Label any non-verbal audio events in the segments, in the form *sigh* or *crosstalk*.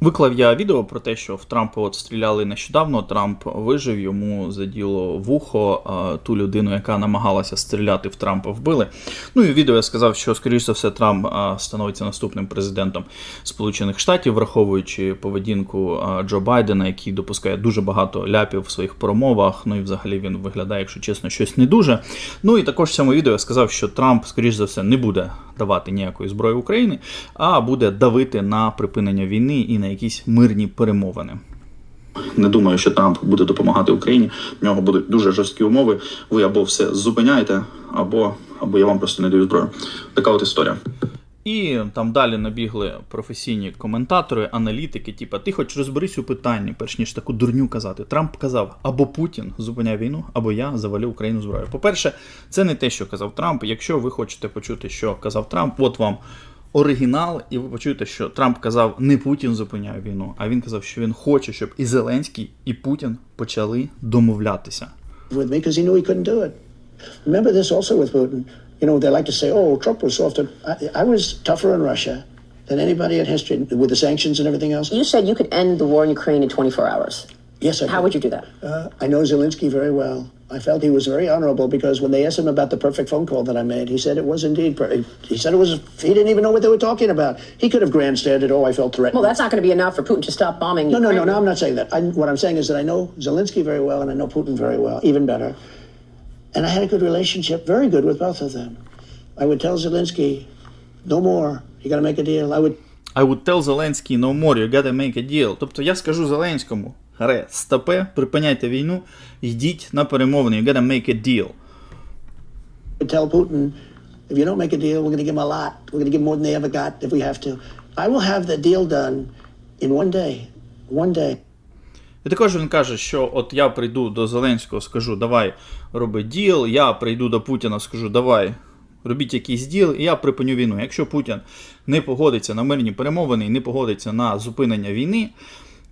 Виклав я відео про те, що в Трампа от стріляли нещодавно. Трамп вижив, йому заділо вухо ту людину, яка намагалася стріляти в Трампа, вбили. Ну і відео я сказав, що скоріш за все Трамп становиться наступним президентом Сполучених Штатів, враховуючи поведінку Джо Байдена, який допускає дуже багато ляпів в своїх промовах. Ну і взагалі він виглядає, якщо чесно, щось не дуже. Ну і також в цьому відео я сказав, що Трамп, скоріш за все, не буде давати ніякої зброї Україні, а буде давити на припинення війни і на якісь мирні перемовини. Не думаю, що Трамп буде допомагати Україні. В нього будуть дуже жорсткі умови. Ви або все зупиняєте, або, або я вам просто не даю зброю. Така от історія. І там далі набігли професійні коментатори, аналітики, типа, ти хоч розберись у питанні, перш ніж таку дурню казати. Трамп казав, або Путін зупиняє війну, або я завалю Україну зброєю. По-перше, це не те, що казав Трамп. Якщо ви хочете почути, що казав Трамп, от вам оригінал, і ви почуєте, що Трамп казав, не Путін зупиняє війну, а він казав, що він хоче, щоб і Зеленський, і Путін почали домовлятися. with me he knew he couldn't do it. Remember this also with Putin. You know, they like to say, oh, Trump was softer. I, I was tougher in Russia than anybody in history with the sanctions and everything else. You said you could end the war in Ukraine in 24 hours. Yes, I How could. would you do that? Uh, I know Zelensky very well. I felt he was very honorable because when they asked him about the perfect phone call that I made, he said it was indeed. Per- he said it was. He didn't even know what they were talking about. He could have grandstanded. Oh, I felt threatened. Well, that's not going to be enough for Putin to stop bombing. no, no, no, Ukraine. no. I'm not saying that. I, what I'm saying is that I know Zelensky very well and I know Putin very well, even better. And I had a good relationship, very good with both of them. I would tell Zelensky, no more. You got to make a deal. I would I would tell Зеленський no more, you gotta make a deal. Тобто я скажу Зеленському, харе, стопе, припиняйте війну, йдіть на перемовини, you gotta make a deal. tell Putin, if you don't make a deal, we're going to give him a lot. We're going to give him more than they ever got if we have to. I will have the deal done in one day. One day. І також він каже, що от я прийду до Зеленського, скажу, давай роби діл, я прийду до Путіна, скажу, давай робіть якийсь діл, і я припиню війну. Якщо Путін не погодиться на мирні перемовини і не погодиться на зупинення війни,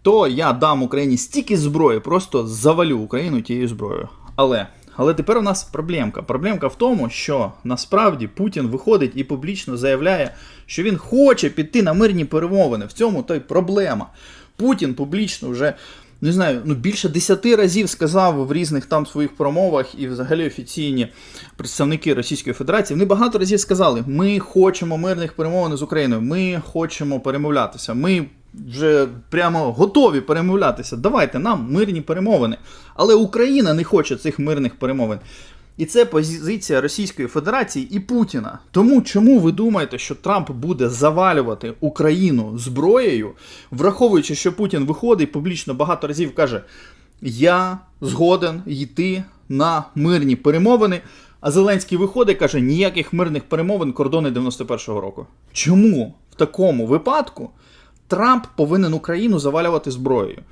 то я дам Україні стільки зброї, просто завалю Україну тією зброєю. Але. Але тепер у нас проблемка. Проблемка в тому, що насправді Путін виходить і публічно заявляє, що він хоче піти на мирні перемовини. В цьому то й проблема. Путін публічно вже не знаю, ну більше десяти разів сказав в різних там своїх промовах і взагалі офіційні представники Російської Федерації. Вони багато разів сказали: ми хочемо мирних перемовин з Україною, ми хочемо перемовлятися. Ми вже прямо готові перемовлятися. Давайте нам мирні перемовини. Але Україна не хоче цих мирних перемовин. І це позиція Російської Федерації і Путіна. Тому чому ви думаєте, що Трамп буде завалювати Україну зброєю, враховуючи, що Путін виходить публічно багато разів каже: Я згоден йти на мирні перемовини. А Зеленський виходить і каже, ніяких мирних перемовин кордони 91-го року. Чому в такому випадку Трамп повинен Україну завалювати зброєю?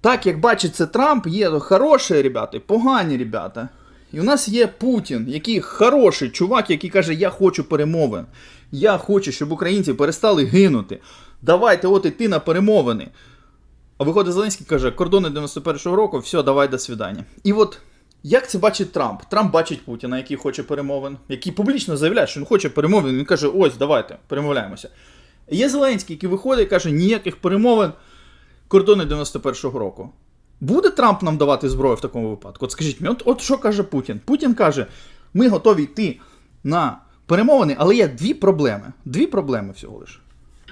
Так, як бачить це Трамп, є хороші ребята погані ребята. І у нас є Путін, який хороший чувак, який каже, я хочу перемовин. Я хочу, щоб українці перестали гинути. Давайте от іти на перемовини. А виходить Зеленський каже, кордони 91-го року, все, давай до свидання. І от як це бачить Трамп? Трамп бачить Путіна, який хоче перемовин, який публічно заявляє, що він хоче перемовин. Він каже, ось, давайте, перемовляємося. Є Зеленський, який виходить і каже, ніяких перемовин, кордони 91-го року. Буде Трамп нам давати зброю в такому випадку? От скажіть мені, от, от що каже Путін? Путін каже, ми готові йти на перемовини, але є дві проблеми. Дві проблеми всього лиш.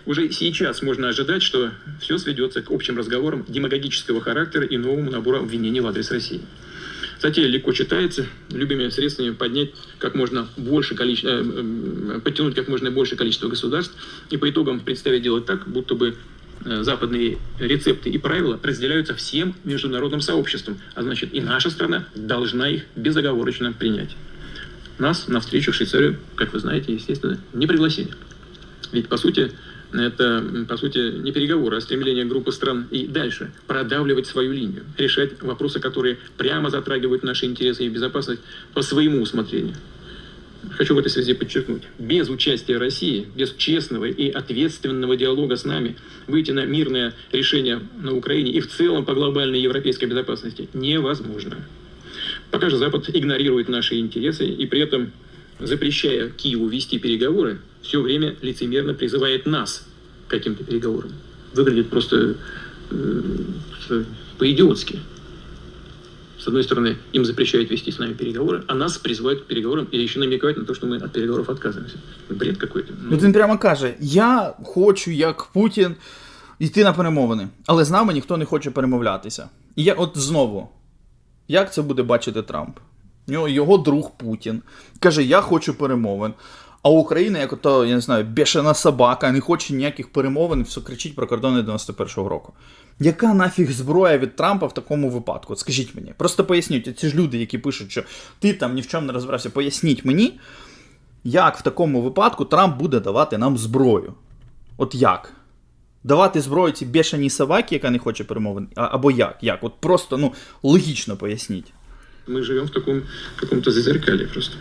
Уже сейчас можно ожидать, что все сведется к общим разговорам демагогического характера и новому набору обвинений в адрес России. Затея легко читается, любыми средствами поднять как можно больше количество, э, э, подтянуть как можно большее количество государств и по итогам представить делать так, будто бы э, западные рецепты и правила разделяются всем международным сообществом, а значит и наша страна должна их безоговорочно принять. Нас на встречу в Швейцарию, как вы знаете, естественно, не пригласили. Ведь, по сути, это, по сути, не переговоры, а стремление группы стран и дальше продавливать свою линию, решать вопросы, которые прямо затрагивают наши интересы и безопасность по своему усмотрению. Хочу в этой связи подчеркнуть, без участия России, без честного и ответственного диалога с нами выйти на мирное решение на Украине и в целом по глобальной европейской безопасности невозможно. Пока же Запад игнорирует наши интересы и при этом, запрещая Киеву вести переговоры, все время лицемерно призывает нас к каким-то переговорам. выглядит просто э, по-идиотски. С одной стороны, им запрещают вести с нами переговоры, а нас призывают к переговорам и еще намекают на то, что мы от переговоров отказываемся. Бред какой-то. Ну, От він прямо каже: Я хочу, як Путін, йти на перемовини, але з нами ніхто не хоче перемовлятися. І я от знову, як це буде бачити Трамп? У нього його друг Путін каже: Я хочу перемовин. А Україна, як ото, я не знаю, бешена собака, не хоче ніяких перемовин, все кричить про кордони 91-го року. Яка нафіг зброя від Трампа в такому випадку? От скажіть мені. Просто поясніть, ці ж люди, які пишуть, що ти там ні в чому не розбирався, поясніть мені, як в такому випадку Трамп буде давати нам зброю? От як? Давати зброю цій бешеній собаці, яка не хоче перемовин, а- або як? Як? От просто ну, логічно поясніть. Мы живем в таком каком-то зазеркалье просто.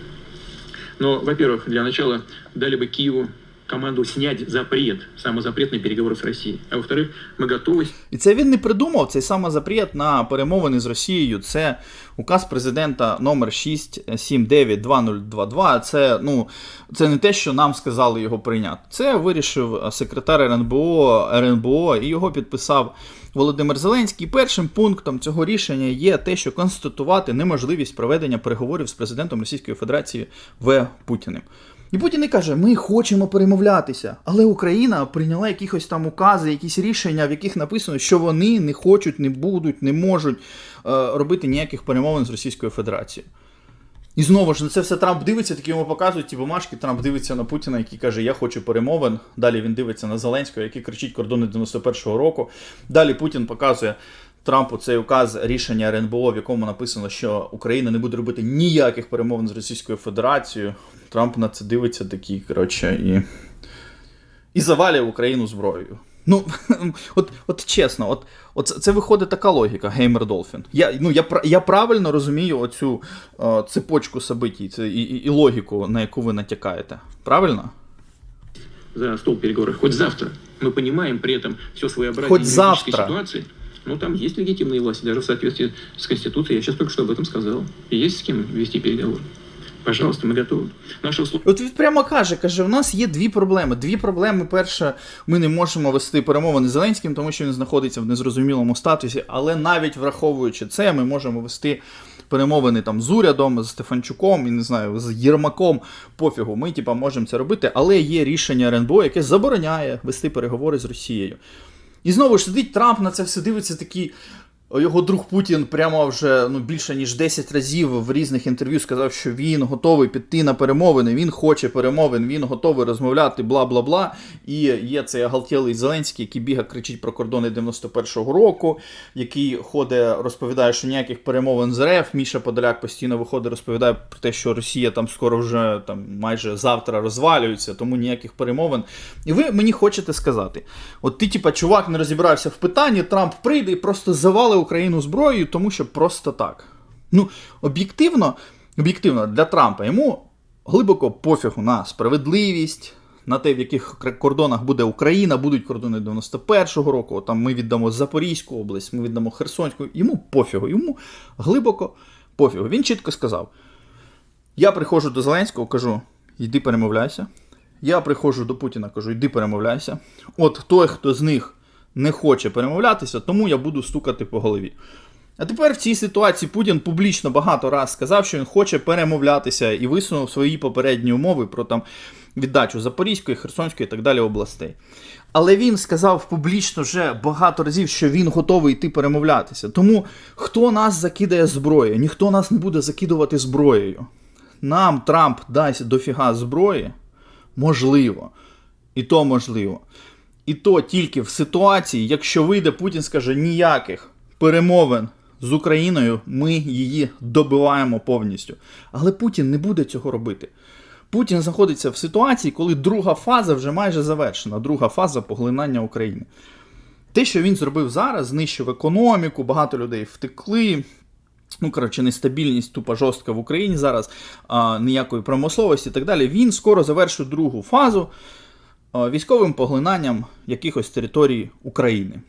Но, во-первых, для начала дали бы Киеву команду снять запрет, самозапрет на переговоры с Россией. А во-вторых, мы готовы І це він не придумав цей самозапрет на перемовини з Росією. Це указ президента номер 679-2022. Це, ну, це не те, що нам сказали його прийняти. Це вирішив секретар РНБО, РНБО і його підписав Володимир Зеленський. Першим пунктом цього рішення є те, що констатувати неможливість проведення переговорів з президентом Російської Федерації В. Путіним. І Путін і каже: ми хочемо перемовлятися, але Україна прийняла якихось там укази, якісь рішення, в яких написано, що вони не хочуть, не будуть, не можуть е, робити ніяких перемовин з Російською Федерацією. І знову ж на це все Трамп дивиться, такі йому показують ті бумажки. Трамп дивиться на Путіна, який каже, я хочу перемовин. Далі він дивиться на Зеленського, який кричить кордони 91-го року. Далі Путін показує Трампу цей указ рішення РНБО, в якому написано, що Україна не буде робити ніяких перемовин з Російською Федерацією. Трамп на це дивиться такий, коротше, і. І завалює Україну зброєю. Ну, *laughs* от, от чесно, от, от це- це виходить така логіка, Геймер Долфін. Я, ну, я, пра- я правильно розумію оцю е, цепочку событій це, і, і, і логіку, на яку ви натякаєте. Правильно? за стол переговоров хоть завтра. Мы понимаем при этом все своеобразие Хоть юридической завтра. ситуации. Но там есть легитимные власти, даже в соответствии с Конституцией. Я сейчас только что об этом сказал. И есть с кем вести переговоры. Пожалуйста, мы готовы. Наши условия От він прямо каже, каже, у нас є дві проблеми. Дві проблеми. Перша, ми не можемо вести перемовини з Зеленським, тому що він знаходиться в незрозумілому статусі. Але навіть враховуючи це, ми можемо вести перемовини там з урядом, з Стефанчуком, і не знаю, з Єрмаком. Пофігу, ми типа можемо це робити, але є рішення РНБО, яке забороняє вести переговори з Росією. І знову ж сидить Трамп на це все дивиться такий. Його друг Путін прямо вже ну, більше ніж 10 разів в різних інтерв'ю сказав, що він готовий піти на перемовини, він хоче перемовин, він готовий розмовляти, бла бла бла. І є цей оголтілий Зеленський, який біга кричить про кордони 91-го року, який ходить, розповідає, що ніяких перемовин з РФ. Міша Подоляк постійно виходить, розповідає про те, що Росія там скоро вже там майже завтра розвалюється, тому ніяких перемовин. І ви мені хочете сказати: от ти, типа, чувак, не розібрався в питанні, Трамп прийде і просто завалить Україну зброєю, тому що просто так. Ну, об'єктивно, об'єктивно для Трампа йому глибоко пофігу на справедливість. На те, в яких кордонах буде Україна, будуть кордони 91-го року. Там ми віддамо Запорізьку область, ми віддамо Херсонську. Йому пофігу, йому глибоко пофігу. Він чітко сказав: я приходжу до Зеленського, кажу, йди перемовляйся. Я приходжу до Путіна, кажу, йди перемовляйся. От той, хто з них не хоче перемовлятися, тому я буду стукати по голові. А тепер в цій ситуації Путін публічно багато раз сказав, що він хоче перемовлятися і висунув свої попередні умови про там віддачу Запорізької, Херсонської і так далі областей. Але він сказав публічно вже багато разів, що він готовий йти перемовлятися. Тому хто нас закидає зброєю? Ніхто нас не буде закидувати зброєю. Нам Трамп дасть дофіга зброї, можливо. І то можливо. І то тільки в ситуації, якщо вийде Путін скаже ніяких перемовин з Україною, ми її добиваємо повністю. Але Путін не буде цього робити. Путін знаходиться в ситуації, коли друга фаза вже майже завершена, друга фаза поглинання України. Те, що він зробив зараз, знищив економіку, багато людей втекли. Ну, коротше, нестабільність тупо жорстка в Україні зараз, а, ніякої промисловості і так далі. Він скоро завершить другу фазу військовим поглинанням якихось територій України.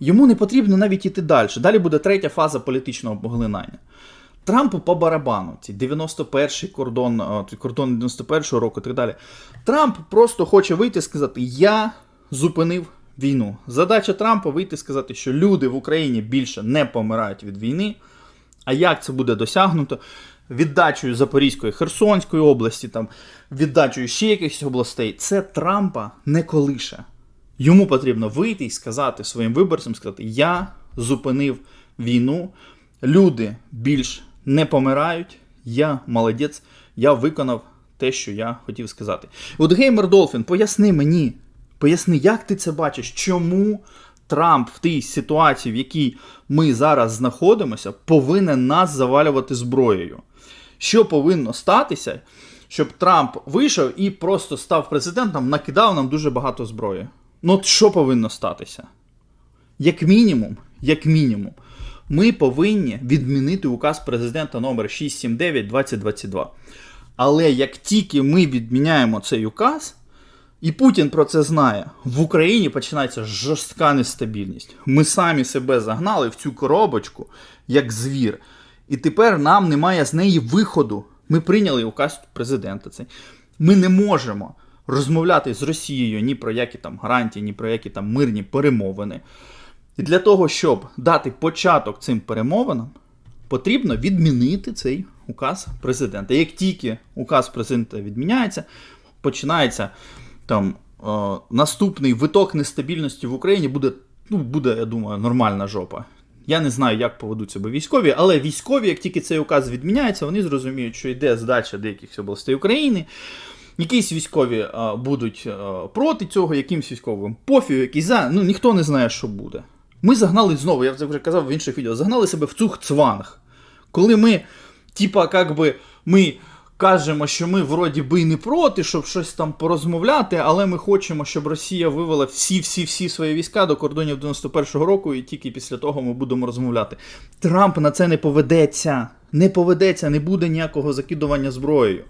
Йому не потрібно навіть іти далі. Далі буде третя фаза політичного поглинання. Трампу по барабану, ці 91-й кордон, а, кордон 91-го року і так далі. Трамп просто хоче вийти і сказати: Я зупинив війну. Задача Трампа вийти і сказати, що люди в Україні більше не помирають від війни. А як це буде досягнуто? Віддачею Запорізької, Херсонської області, там, віддачею ще якихось областей, це Трампа не колише. Йому потрібно вийти і сказати своїм виборцям, сказати, я зупинив війну, люди більш не помирають, я молодець, я виконав те, що я хотів сказати. От Геймер Долфін, поясни мені, поясни, як ти це бачиш, чому Трамп в тій ситуації, в якій ми зараз знаходимося, повинен нас завалювати зброєю. Що повинно статися, щоб Трамп вийшов і просто став президентом, накидав нам дуже багато зброї. Ну от що повинно статися? Як мінімум, як мінімум, ми повинні відмінити указ президента номер 679 2022. Але як тільки ми відміняємо цей указ, і Путін про це знає, в Україні починається жорстка нестабільність. Ми самі себе загнали в цю коробочку, як звір. І тепер нам немає з неї виходу. Ми прийняли указ президента. Цей. Ми не можемо розмовляти з Росією ні про які там гарантії, ні про які там мирні перемовини. І для того, щоб дати початок цим перемовинам, потрібно відмінити цей указ президента. Як тільки указ президента відміняється, починається там е, наступний виток нестабільності в Україні буде, ну, буде, я думаю, нормальна жопа. Я не знаю, як поведуть себе військові, але військові, як тільки цей указ відміняється, вони зрозуміють, що йде здача деяких областей України. Якісь військові а, будуть а, проти цього, якимсь військовим пофіг, якісь за. Ну ніхто не знає, що буде. Ми загнали знову, я вже казав в інших відео, загнали себе в цух цванг. Коли ми, типа, как би, ми кажемо, що ми вроді би і не проти, щоб щось там порозмовляти, але ми хочемо, щоб Росія вивела всі-всі-всі свої війська до кордонів 91-го року, і тільки після того ми будемо розмовляти. Трамп на це не поведеться. Не поведеться, не буде ніякого закидування зброєю.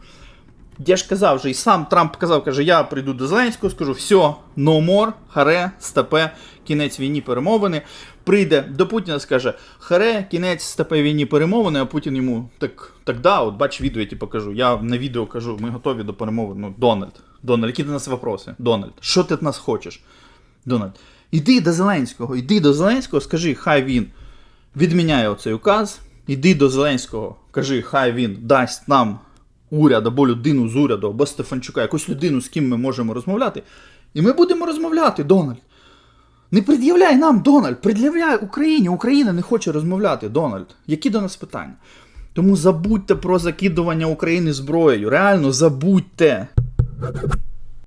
Я ж казав вже, і сам Трамп казав, каже, я прийду до Зеленського, скажу, все, no more, харе, стапе, кінець війні перемовини. Прийде до Путіна, скаже, харе, кінець стапе війні перемовини, а Путін йому так, так да, от бач відео, я ті покажу. Я на відео кажу, ми готові до перемовин. Ну, Дональд, Дональд, які до нас вопроси? Дональд, що ти від нас хочеш? Дональд, іди до Зеленського, іди до Зеленського, скажи, хай він відміняє оцей указ, іди до Зеленського, кажи, хай він дасть нам уряд або людину з уряду, або Стефанчука, якусь людину, з ким ми можемо розмовляти. І ми будемо розмовляти, Дональд. Не пред'являй нам, Дональд, пред'являй Україні. Україна не хоче розмовляти, Дональд. Які до нас питання? Тому забудьте про закидування України зброєю. Реально забудьте.